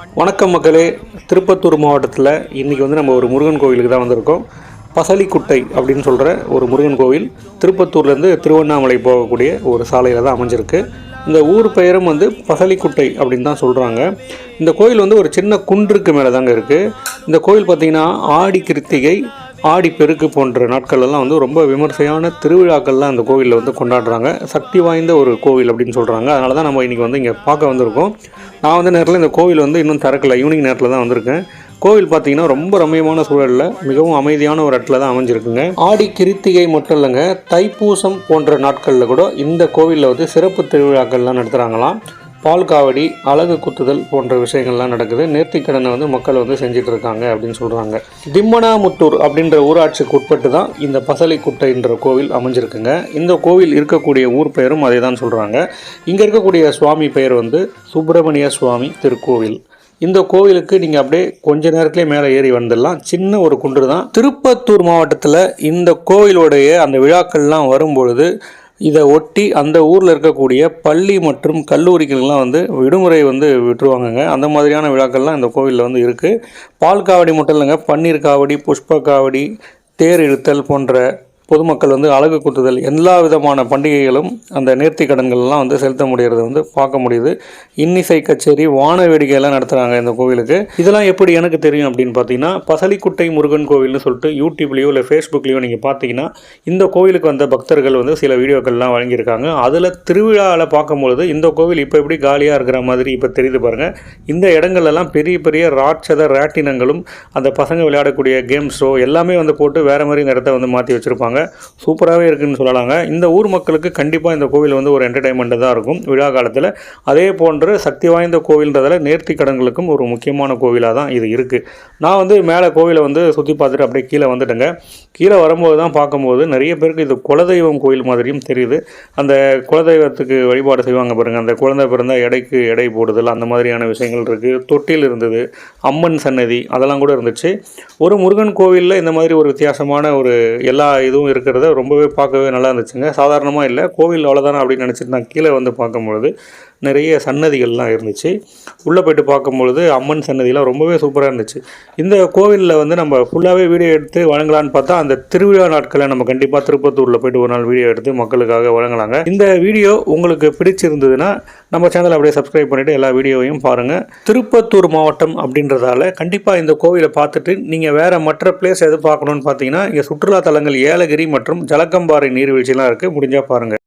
வணக்கம் மக்களே. திருப்பத்தூர் மாவட்டத்தில் இன்றைக்கி வந்து நம்ம ஒரு முருகன் கோவிலுக்கு தான் வந்திருக்கோம். பசலிக்குட்டை அப்படின்னு சொல்கிற ஒரு முருகன் கோவில் திருப்பத்தூர்லேருந்து திருவண்ணாமலை போகக்கூடிய ஒரு சாலையில் தான் அமைஞ்சிருக்கு. இந்த ஊர் பெயரும் வந்து பசலிக்குட்டை அப்படின்னு தான் சொல்கிறாங்க இந்த கோயில் வந்து ஒரு சின்ன குன்றுக்கு மேலே தாங்க இருக்குது இந்த கோயில் பார்த்திங்கன்னா ஆடி கிருத்திகை ஆடி பெருக்கு போன்ற நாட்களெல்லாம் வந்து ரொம்ப விமர்சையான திருவிழாக்கள்லாம் அந்த கோவிலில் வந்து கொண்டாடுறாங்க. சக்தி வாய்ந்த ஒரு கோவில் அப்படின்னு சொல்கிறாங்க அதனால தான் நம்ம இன்றைக்கி வந்து இங்கே பார்க்க வந்திருக்கோம். நான் வந்து நேரத்தில் இந்த கோவில் வந்து இன்னும் திறக்கல. ஈவினிங் நேரத்தில் தான் வந்திருக்கேன். கோவில் பார்த்தீங்கன்னா ரொம்ப ரம்மியமான சூழலில் மிகவும் அமைதியான ஒரு இடத்துல தான் அமைஞ்சிருக்குங்க. ஆடி கிருத்திகை மட்டும் இல்லைங்க தைப்பூசம் போன்ற நாட்களில் கூட இந்த கோவிலில் வந்து சிறப்பு திருவிழாக்கள்லாம் நடத்துகிறாங்களாம் பால் காவடி அழகு குத்துதல் போன்ற விஷயங்கள்லாம் நடக்குது. நேர்த்திக்கடனை வந்து மக்கள் வந்து செஞ்சுட்டு இருக்காங்க அப்படின்னு சொல்கிறாங்க திம்மனாமுத்தூர் அப்படின்ற ஊராட்சிக்கு உட்பட்டு தான் இந்த பசலிக்குட்டைன்ற கோவில் அமைஞ்சிருக்குங்க. இந்த கோவில் இருக்கக்கூடிய ஊர் பெயரும் அதே தான் சொல்கிறாங்க இங்கே இருக்கக்கூடிய சுவாமி பெயர் வந்து சுப்பிரமணிய சுவாமி திருக்கோவில். இந்த கோவிலுக்கு நீங்கள் அப்படியே கொஞ்ச நேரத்திலே மேலே ஏறி வந்துடலாம். சின்ன ஒரு குன்று தான் திருப்பத்தூர் மாவட்டத்தில் இந்த கோவிலுடைய அந்த விழாக்கள்லாம் வரும்பொழுது இதை ஒட்டி அந்த ஊரில் இருக்கக்கூடிய பள்ளி மற்றும் கல்லூரிகளெலாம் வந்து விடுமுறை வந்து விட்டுருவாங்கங்க. அந்த மாதிரியான விழாக்கள்லாம் இந்த கோவிலில் வந்து இருக்குது பால் காவடி மட்டும் இல்லைங்க பன்னீர் காவடி புஷ்ப காவடி தேர் இழுத்தல் போன்ற பொதுமக்கள் வந்து அழகு குத்துதல் எல்லா விதமான பண்டிகைகளும் அந்த நேர்த்தி கடன்கள்லாம் வந்து செலுத்த முடியறத வந்து பார்க்க முடியுது. இன்னிசை கச்சேரி வான வேடிக்கையெல்லாம் நடத்துகிறாங்க இந்த கோவிலுக்கு. இதெல்லாம் எப்படி எனக்கு தெரியும் அப்படின்னு பார்த்தீங்கன்னா பசலிக்குட்டை முருகன் கோவில்னு சொல்லிட்டு யூடியூப்லேயோ இல்லை ஃபேஸ்புக்லேயோ நீங்கள் பார்த்தீங்கன்னா இந்த கோவிலுக்கு வந்த பக்தர்கள் வந்து சில வீடியோக்கள்லாம் வழங்கியிருக்காங்க. அதில் திருவிழாவில் பார்க்கும்பொழுது இந்த கோவில் இப்போ எப்படி காலியாக இருக்கிற மாதிரி இப்போ தெரியுது பாருங்கள் இந்த இடங்கள்லாம் பெரிய பெரிய ராட்சத ராட்டினங்களும் அந்த பசங்க விளையாடக்கூடிய கேம் ஷோ எல்லாமே வந்து போட்டு வேறு மாதிரி இந்த இடத்த வந்து மாற்றி வச்சுருப்பாங்க. சூப்பராகவே இருக்குன்னு சொல்லலாங்க. இந்த ஊர் மக்களுக்கு கண்டிப்பாக இந்த கோவில் வந்து ஒரு என்டர்டைன்மெண்ட்டு தான் இருக்கும். விழா காலத்தில் அதே போன்று சக்தி வாய்ந்த கோவில்ன்றதில் நேர்த்தி கடன்களுக்கும் ஒரு முக்கியமான கோவிலாக தான் இது இருக்குது நான் வந்து மேலே கோவிலை வந்து சுற்றி பார்த்துட்டு அப்படியே கீழே வந்துட்டேங்க. கீழே வரும்போது தான் பார்க்கும்போது நிறைய பேருக்கு இது குலதெய்வம் கோயில் மாதிரியும் தெரியுது. அந்த குலதெய்வத்துக்கு வழிபாடு செய்வாங்க பாருங்கள் அந்த குழந்தை பிறந்தால் எடைக்கு எடை போடுதல் அந்த மாதிரியான விஷயங்கள் இருக்குது தொட்டில் இருந்தது அம்மன் சன்னதி அதெல்லாம் கூட இருந்துச்சு. ஒரு முருகன் கோவிலில் இந்த மாதிரி ஒரு வித்தியாசமான ஒரு எல்லா இதுவும் இருக்கிறத ரொம்பவே பார்க்கவே நல்லா இருந்துச்சுங்க. சாதாரணமாக இல்லை கோவில் அவ்வளோதானே அப்படின்னு நினச்சிட்டு நான் கீழே வந்து பார்க்கும்பொழுது நிறைய சன்னதிகள்லாம் இருந்துச்சு. உள்ளே போயிட்டு பார்க்கும்பொழுது அம்மன் சன்னதிலாம் ரொம்பவே சூப்பராக இருந்துச்சு. இந்த கோவிலில் வந்து நம்ம ஃபுல்லாகவே வீடியோ எடுத்து வழங்கலான்னு பார்த்தா அந்த திருவிழா நாட்களை நம்ம கண்டிப்பாக திருப்பத்தூரில் போயிட்டு ஒரு நாள் வீடியோ எடுத்து மக்களுக்காக வழங்கலாங்க. இந்த வீடியோ உங்களுக்கு பிடிச்சிருந்ததுன்னா நம்ம சேனலை அப்படியே சப்ஸ்கிரைப் பண்ணிவிட்டு எல்லா வீடியோவையும் பாருங்கள் திருப்பத்தூர் மாவட்டம் அப்படின்றதால கண்டிப்பாக இந்த கோவிலை பார்த்துட்டு நீங்கள் வேறு மற்ற பிளேஸ் எது பார்க்கணுன்னு பார்த்தீங்கன்னா இங்கே சுற்றுலா தலங்கள் ஏலகிரி மற்றும் ஜலக்கம்பாறை நீர்வீழ்ச்சிலாம் இருக்குது முடிஞ்சால் பாருங்கள்